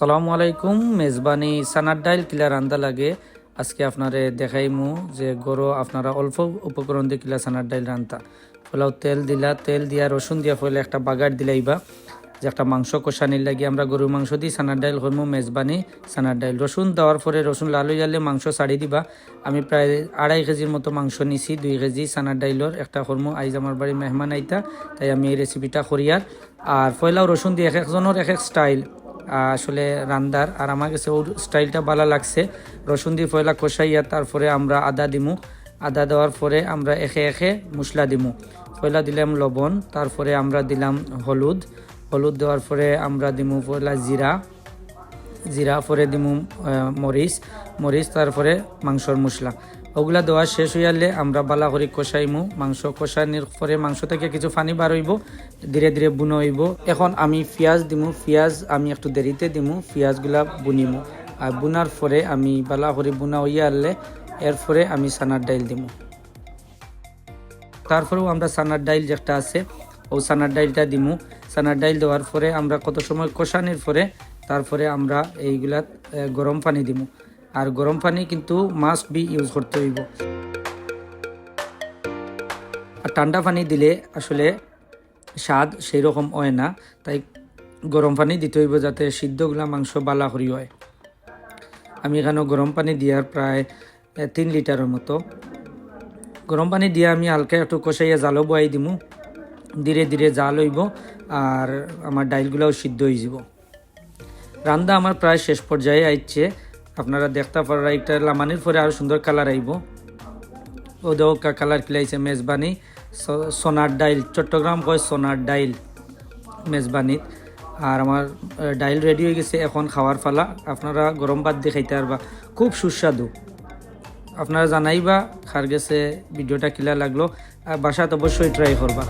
সালামু আলাইকুম, মেজবানি সানার ডাইল কিলা রান্দা লাগে। আজকে আপনারে দেখাইমু যে গরো আপনারা অল্প উপকরণ দিয়ে কিলা সানার ডাইল রান্তা। পোলাও তেল দিলা, তেল দিয়া, রসুন দিয়া ফলে একটা বাগার দিলাইবা যে একটা মাংস কষানির লাগি আমরা গরুর মাংস দিই সানার ডাইল করমু, মেজবানি সানার ডাইল। রসুন দেওয়ার পরে রসুন লালু জালে মাংস ছাড়ি দিবা। আমি প্রায় আড়াই কেজির মতো মাংস নিছি, দুই কেজি সানার ডাইলর। একটা করমু, আইজ আমার বাড়ি মেহমান আইতা, তাই আমি এই রেসিপিটা করিয়ার আর। পয়লাও রসুন দিয়ে এক একজনের এক এক স্টাইল আসলে রান্দার। আর আমার কাছে ওর স্টাইলটা ভালো লাগছে। রসুন দিয়ে পয়লা কষাইয়া তারপরে আমরা আদা দিমু। আদা দেওয়ার পরে আমরা একে একে মশলা দিমু। পয়লা দিলাম লবণ, তারপরে আমরা দিলাম হলুদ। হলুদ দেওয়ার পরে আমরা দিমু পয়লা জিরা। জিরা পরে দিমু মরিচ। মরিচ, তারপরে মাংসর মশলা। ওগুলা দেওয়া শেষ হইয়ালে আমরা বালা করে কষাইমু, মাংস কষানির পরে মাংস থেকে কিছু পানি বার হইব, ধীরে ধীরে বুনো হইব। এখন আমি পেঁয়াজ দিমু, পেঁয়াজ আমি একটু দেরিতে দিমু, পেঁয়াজগুলা বুনিমু। আর বুনার পরে আমি বালা করে বুনা হইয়া আনলে এরপরে আমি সানার ডাইল দিমু। তারপরেও আমরা সানার ডাইল যেটা আছে, ও সানার ডাইলটা দিমু। সানার ডাইল দেওয়ার পরে আমরা কত সময় কষানির পরে, তারপরে আমরা এইগুলা গরম পানি দিমু। আর গরম পানি কিন্তু মাস্ট বি ইউজ করতে হইব। আর ঠান্ডা পানি দিলে আসলে স্বাদ সেই রকম হয় না, তাই গরম পানি দিতে হইব যাতে সিদ্ধগুলা মাংস বালা করি হয়। আমি এখানে গরম পানি দিয়ার প্রায় তিন লিটারের মতো। গরম পানি দিয়ে আমি হালকা একটু কষাইয়া জালও বয়াই দিমু। ধীরে ধীরে জাল হইব আর আমার ডাইলগুলাও সিদ্ধ হয়ে যাব। রান্দা আমার প্রায় শেষ পর্যায়ে আইছে। আপনারা দেখতে পারা একটা লামানির পরে আরও সুন্দর কালার আইব। ওদেরও কালার খিলাইছে মেজবানি? সোনার ডাইল, চট্টগ্রাম কয় সোনার ডাইল মেজবানিত। আর আমার ডাইল রেডি হয়ে গেছে এখন খাওয়ার ফালা আপনারা গরম ভাত দিয়ে খাইতে পারবা। খুব সুস্বাদু। আপনারা জানাইবা, খার গেছে, ভিডিওটা কিলা লাগল। আর বাসাত অবশ্যই ট্রাই করবা।